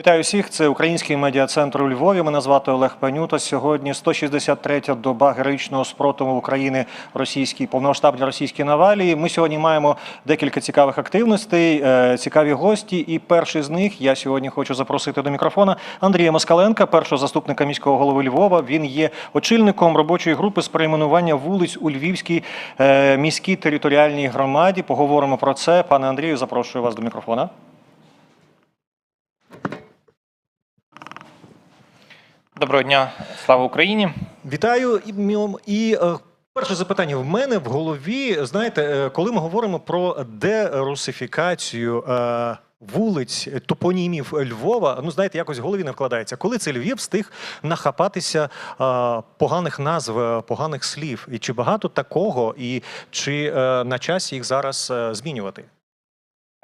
Вітаю всіх. Це український медіа-центр у Львові. Мене звати Олег Панюта. Сьогодні 163-я доба героїчного спротиву України російській повномасштабній російській навалі. Ми сьогодні маємо декілька цікавих активностей, е, цікаві гості. І перший з них я сьогодні хочу запросити до мікрофона Андрія Москаленка, першого заступника міського голови Львова. Він є очільником робочої групи з перейменування вулиць у Львівській е, міській територіальній громаді. Поговоримо про це. Пане Андрію, запрошую вас до мікрофона. Доброго дня, слава Україні. Вітаю і. І е, перше запитання в мене в голові. Знаєте, е, коли ми говоримо про дерусифікацію е, вулиць, топонімів Львова, ну знаєте, якось в голові не вкладається. Коли це Львів встиг нахапатися е, поганих назв, е, поганих слів, і чи багато такого, і чи е, на часі їх зараз е, змінювати?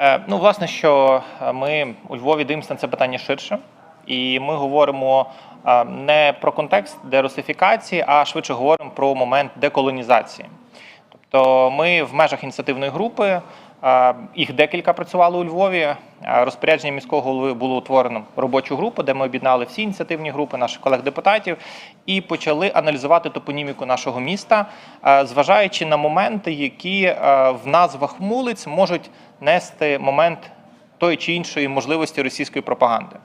Е, Ну, власне, що ми у Львові дивимося на це питання ширше, і ми говоримо е, не про контекст дерусифікації, а швидше говоримо про момент деколонізації. Тобто, ми в межах ініціативної групи. е, Їх декілька працювали у Львові. Е, Розпорядження міського голови було утворено робочу групу, де ми об'єднали всі ініціативні групи наших колег-депутатів і почали аналізувати топоніміку нашого міста, зважаючи на моменти, які в назвах вулиць можуть нести момент тої чи іншої можливості російської пропаганди.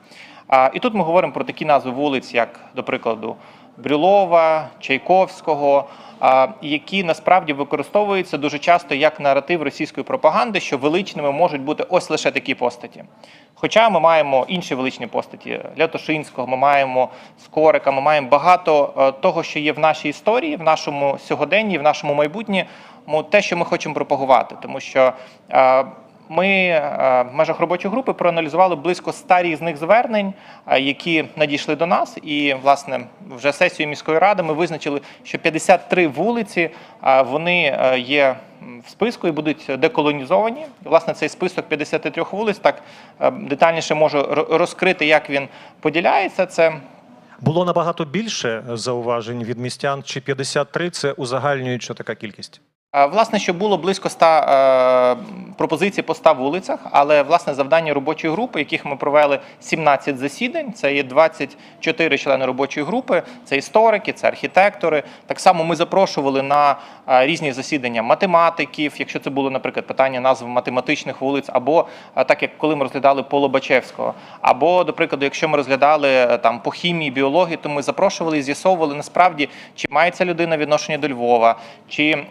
І тут ми говоримо про такі назви вулиць, як, до прикладу, Брюлова, Чайковського, які насправді використовуються дуже часто як наратив російської пропаганди, що величними можуть бути ось лише такі постаті. Хоча ми маємо інші величні постаті Лятошинського, ми маємо Скорика, ми маємо багато е, того, що є в нашій історії, в нашому сьогоденні, в нашому майбутньому, те, що ми хочемо пропагувати, тому що. Ми е, в межах робочої групи проаналізували близько ста різних звернень, е, які надійшли до нас. І власне вже сесією міської ради ми визначили, що 53 вулиці е, вони є в списку і будуть деколонізовані. Власне, цей список 53 вулиць так детальніше можу розкрити, як він поділяється. Це Було набагато більше зауважень від містян, чи 53 – це узагальнююча така кількість? Е, Власне, що було близько 100 е, пропозицій по 100 вулицях, але власне завдання робочої групи, яких ми провели 17 засідань, це є 24 члени робочої групи, це історики, це архітектори. Так само ми запрошували на е, різні засідання математиків, якщо це було, наприклад, питання назв математичних вулиць, або так як коли ми розглядали Поло Бачевського, або, до прикладу, якщо ми розглядали там по хімії, біології, то ми запрошували і з'ясовували насправді, чи має людина відношення до Львова, чи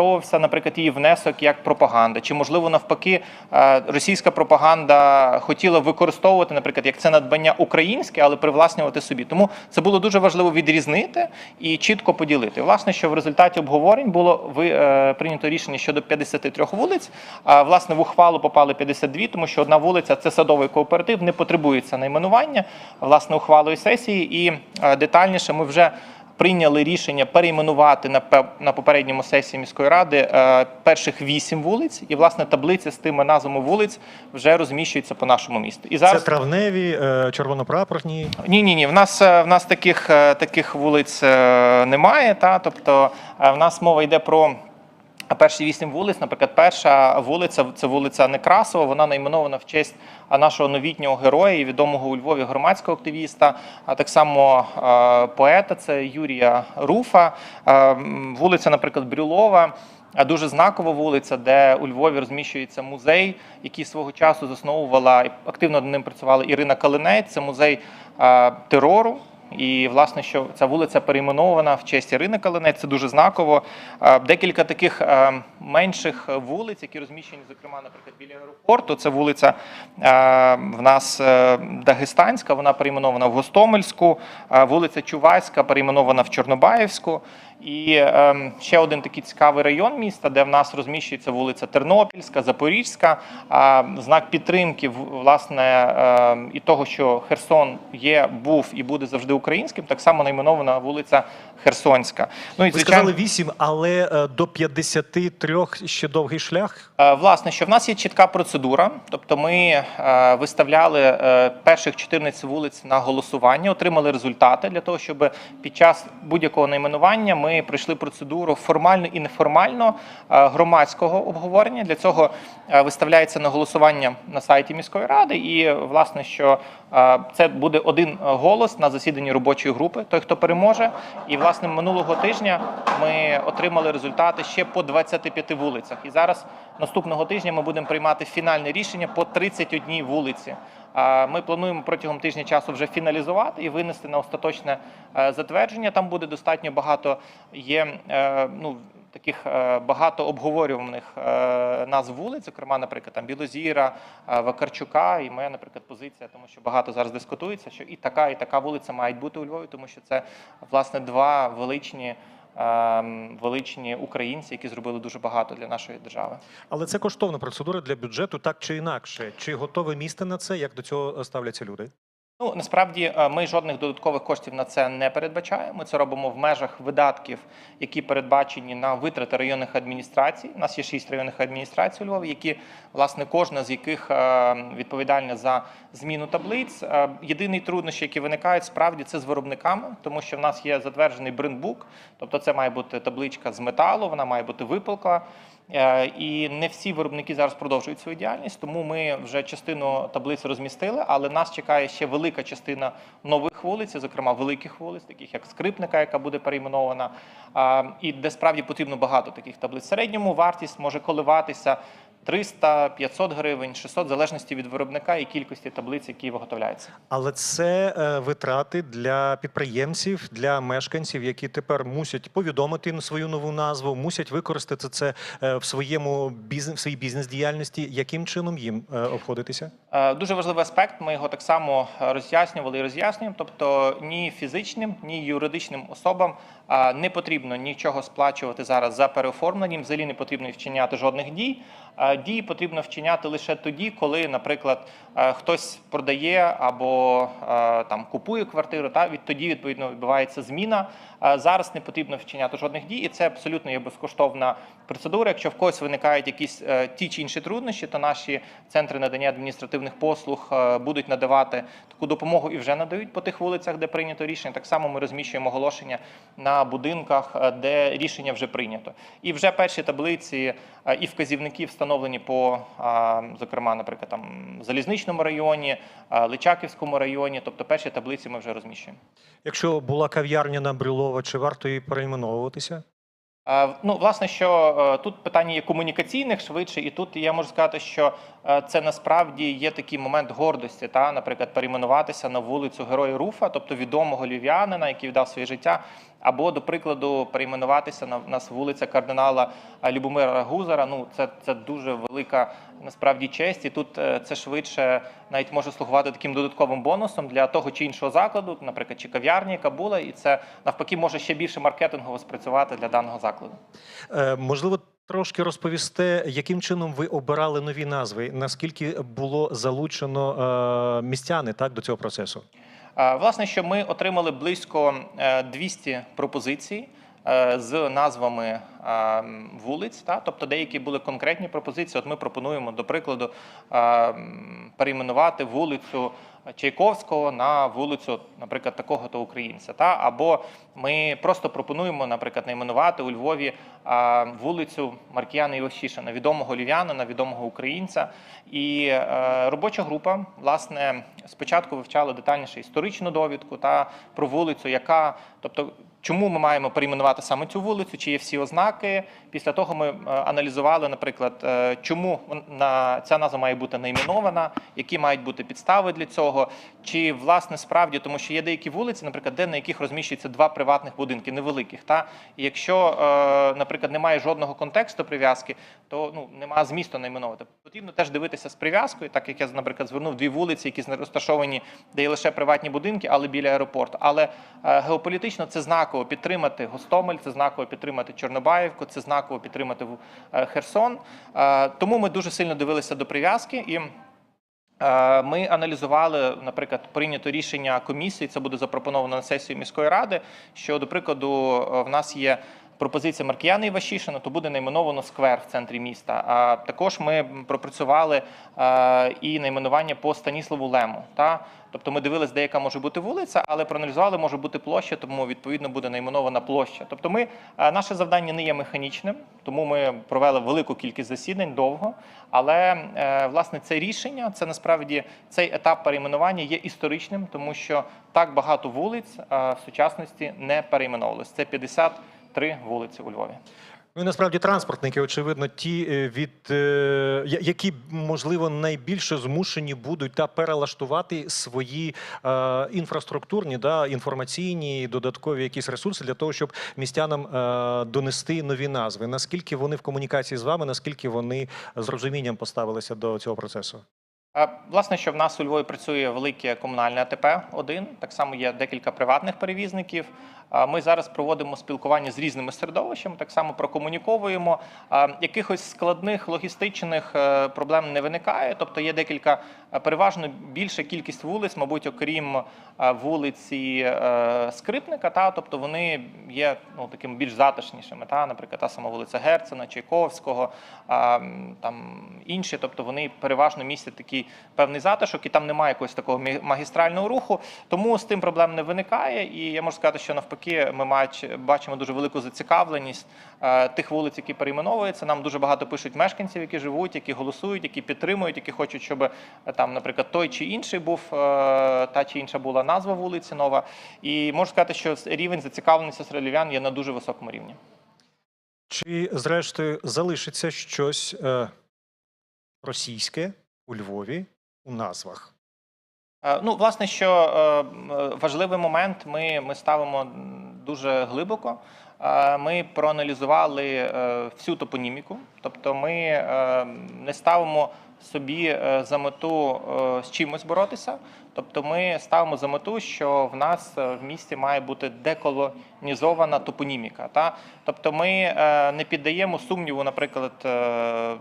використовувався, наприклад, її внесок як пропаганда, чи можливо навпаки е, російська пропаганда хотіла використовувати, наприклад, як це надбання українське, але привласнювати собі. Тому це було дуже важливо відрізнити і чітко поділити. Власне, що в результаті обговорень було ви е, прийнято рішення щодо 53 вулиць. А власне в ухвалу попали 52, тому що одна вулиця це садовий кооператив, не потребується найменування власне ухвалою сесії. І е, детальніше ми вже прийняли рішення перейменувати на на попередньому сесії міської ради е, перших вісім вулиць, і власне таблиця з тими назвами вулиць вже розміщується по нашому місту. І зараз Це травневі, е, червонопрапорні. ні, ні, ні. В нас е, в нас таких таких вулиць немає. Та тобто в нас мова йде про. Перші вісім вулиць, наприклад, перша вулиця це вулиця Некрасова. Вона найменована в честь нашого новітнього героя і відомого у Львові громадського активіста, а так само поета. Це Юрія Руфа. Вулиця, наприклад, Брюлова. А дуже знакова вулиця, де у Львові розміщується музей, який свого часу засновувала і активно над ним працювала Ірина Калинець. Це музей терору. І власне, що ця вулиця перейменована в честь Ірини Калинець, це дуже знаково. Декілька таких менших вулиць, які розміщені, зокрема, наприклад, біля аеропорту. Це вулиця в нас е, Дагестанська, вона перейменована в Гостомельську, вулиця Чувайська перейменована в Чорнобаївську. І е, ще один такий цікавий район міста, де в нас розміщується вулиця Тернопільська, Запорізька. А знак підтримки власне е, і того, що Херсон є, був і буде завжди українським, так само найменована вулиця Херсонська. Ну і Ви сказали 8, але е, до 53 ще довгий шлях. Е, Власне, що в нас є чітка процедура, тобто ми е, виставляли е, перших 14 вулиць на голосування, отримали результати для того, щоб під час будь-якого найменування ми пройшли процедуру формально і неформально е, громадського обговорення. Для цього е, виставляється на голосування на сайті міської ради, і власне, що Е, Це буде один голос на засіданні робочої групи, той, хто переможе. І власне минулого тижня ми отримали результати ще по 25 вулицях. І зараз наступного тижня ми будемо приймати фінальне рішення по 31 вулиці. Ми плануємо протягом тижня часу вже фіналізувати і винести на остаточне е, затвердження. Там буде достатньо багато є е, ну. Таких е, багато обговорюваних назв вулиць, зокрема, наприклад, там Білозіра, Вакарчука, і моя, наприклад, позиція, тому що багато зараз дискутується, що і така, і така вулиця мають бути у Львові, тому що це власне два величні, величні українці, які зробили дуже багато для нашої держави. Але це коштовна процедура для бюджету, так чи інакше. Чи готове місто на це? Як до цього ставляться люди? Ну насправді е, ми жодних додаткових коштів на це не передбачаємо. Це робимо в межах видатків, які передбачені на витрати районних адміністрацій. У нас є шість районних адміністрацій у Львові, які власне кожна з яких е, відповідальна за зміну таблиць. Е, Єдиний труднощі, які виникають, справді це з виробниками, тому що в нас є затверджений брендбук, тобто це має бути табличка з металу, вона має бути випалка. Е, І не всі виробники зараз продовжують свою діяльність, тому ми вже частину таблиць розмістили, але нас чекає ще велика частина нових вулиць, зокрема великих вулиць, таких як Скрипника, яка буде перейменована, і де справді потрібно багато таких таблиць. В середньому вартість може коливатися 300, 500 гривень, 600, в залежності від виробника і кількості таблиць, які виготовляються. Але це е, витрати для підприємців, для мешканців, які тепер мусять повідомити свою нову назву, мусять використати це е, в своєму бізнес, в своїй бізнес-діяльності. Яким чином їм е, обходитися? Е, Дуже важливий аспект. Ми його так само е, роз'яснювали і роз'яснюємо. Тобто ні фізичним, ні юридичним особам е, не потрібно нічого сплачувати зараз за переоформленням. Взагалі не потрібно вчиняти жодних дій. Дії потрібно вчиняти лише тоді, коли, наприклад, хтось продає або там купує квартиру. Та від тоді відповідно відбувається зміна. Зараз не потрібно вчиняти жодних дій, і це абсолютно є безкоштовна процедура. Якщо в когось виникають якісь е, ті чи інші труднощі, то наші центри надання адміністративних послуг е, будуть надавати таку допомогу і вже надають по тих вулицях, де прийнято рішення. Так само ми розміщуємо оголошення на будинках, е, де рішення вже прийнято. І вже перші таблиці і вказівники встановлені по, зокрема, наприклад, там залізничному районі, Личаківському районі. Тобто перші таблиці ми вже розміщуємо. Якщо була кав'ярня на Брюлова, чи варто її перейменовуватися? Е, Ну, власне, що е, тут питання є комунікаційних швидше, і тут я можу сказати, що е, це насправді є такий момент гордості, та, наприклад, перейменуватися на вулицю Героя Руфа, тобто відомого львів'янина, який віддав своє життя, або, до прикладу, перейменуватися на нас вулиця кардинала Любомира Гузара. Ну, це, це дуже велика насправді честь, і тут е, це швидше навіть може слугувати таким додатковим бонусом для того чи іншого закладу, наприклад, чи кав'ярні, яка була, і це навпаки може ще більше маркетингово спрацювати для даного закладу. Е, можливо, трошки розповісте, яким чином ви обирали нові назви? Наскільки було залучено е, містяни так до цього процесу? Власне, що ми отримали близько е, 200 пропозицій. е, з назвами е, вулиць. Та? Тобто деякі були конкретні пропозиції. От ми пропонуємо, до прикладу, е, перейменувати вулицю Чайковського на вулицю, наприклад, такого-то українця. Та? Або ми просто пропонуємо, наприклад, найменувати у Львові е, вулицю Маркіяна Івашішина, відомого львів'янина, відомого українця. І е, робоча група, власне, спочатку вивчала детальніше історичну довідку та про вулицю, яка, тобто, чому ми маємо перейменувати саме цю вулицю, чи є всі ознаки. Після того ми е, аналізували, наприклад, е, чому ця назва має бути найменована, які мають бути підстави для цього, чи власне справді, тому що є деякі вулиці, наприклад, де на яких розміщується два приватних будинки, невеликих. Та і якщо, е, наприклад, немає жодного контексту прив'язки, то ну немає змісту найменовувати. Потрібно теж дивитися з прив'язкою, так як я, наприклад, звернув дві вулиці, які розташовані, де є лише приватні будинки, але біля аеропорту. Але геополітично це знаково підтримати Гостомель, це знаково підтримати Чорнобаївку, це знаково підтримати е, Херсон. Е, Тому ми дуже сильно дивилися до прив'язки і. Е, Ми аналізували, наприклад, прийнято рішення комісії. Це буде запропоновано на сесію міської ради. Що, до прикладу, в нас є пропозиція Маркіяна Івашішина, то буде найменовано сквер в центрі міста. А також ми пропрацювали е, і найменування по Станіславу Лему. Та? Тобто ми дивились, де яка може бути вулиця, але проаналізували, може бути площа, тому відповідно буде найменована площа. Тобто, ми е, наше завдання не є механічним, тому ми провели велику кількість засідань довго. Але е, власне це рішення, це насправді цей етап перейменування є історичним, тому що так багато вулиць в сучасності не перейменовувалися. Це 53 вулиці у Львові. Ну і насправді транспортники, очевидно, ті, е, від е, які можливо найбільше змушені будуть та перелаштувати свої е, інфраструктурні, да, інформаційні додаткові якісь ресурси для того, щоб містянам донести нові назви. Наскільки вони в комунікації з вами, наскільки вони з розумінням поставилися до цього процесу? А, Власне, що в нас у Львові працює велике комунальне АТП 1 так само є декілька приватних перевізників. Ми зараз проводимо спілкування з різними середовищами, так само прокомуніковуємо. Якихось складних логістичних е, проблем не виникає. Тобто є декілька е, переважно більша кількість вулиць, мабуть, окрім е, вулиці е, Скрипника, та тобто вони є ну такими більш затишнішими. Та, наприклад, та сама вулиця Герцена, Чайковського, там інші, тобто вони переважно містять такий певний затишок, і там немає якогось такого магістрального руху. Тому з тим проблем не виникає. І я можу сказати, що навпаки, ми бачимо дуже велику зацікавленість е, тих вулиць, які перейменовуються. Нам дуже багато пишуть мешканців, які живуть, які голосують, які підтримують, які хочуть, щоб е, там, наприклад, той чи інший був, е, та чи інша була назва вулиці нова. І можу сказати, що рівень зацікавленості серед є на дуже високому рівні. Чи зрештою залишиться щось е, російське у Львові у назвах? Е, Ну, власне, що е, е, важливий момент ми, ми ставимо дуже глибоко. Ми проаналізували всю топоніміку, тобто ми не ставимо собі е, за мету е, з чимось боротися. Тобто ми ставимо за мету, що в нас е, в місті має бути деколонізована топоніміка. Та? Тобто ми не піддаємо сумніву, наприклад,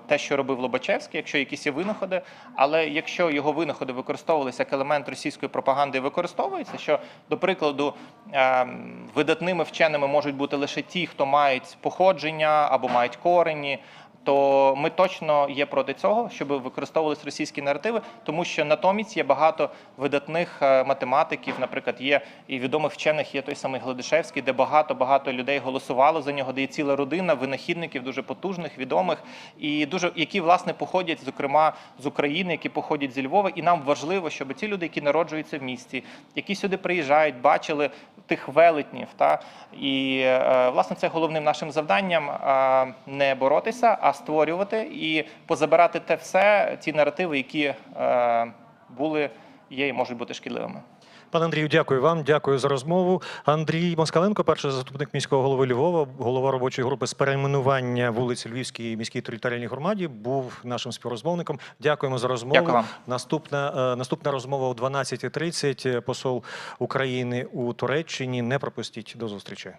те, що робив Лобачевський, якщо якісь є винаходи, але якщо його винаходи використовувалися як елемент російської пропаганди використовується, що, до прикладу, видатними вченими можуть бути лише ті, хто мають походження або мають корені. То ми точно є проти цього, щоб використовувалися російські наративи, тому що натомість є багато видатних е, математиків, наприклад, є і відомих вчених, є той самий Гладишевський, де багато багато людей голосувало за нього, де є ціла родина винахідників, дуже потужних, відомих, і дуже які власне походять, зокрема з України, які походять зі Львова. І нам важливо, щоб ті люди, які народжуються в місті, які сюди приїжджають, бачили тих велетнів. Та і е, власне це головним нашим завданням не боротися, а створювати і позабирати те все, ті наративи, які е, були, є і можуть бути шкідливими. Пане Андрію, дякую вам. Дякую за розмову. Андрій Москаленко, перший заступник міського голови Львова, голова робочої групи з перейменування вулиці Львівській міській територіальній громаді, був нашим співрозмовником. Дякуємо за розмову. Дякую вам. Наступна е, наступна розмова о 12.30. Посол України у Туреччині. Не пропустіть до зустрічі.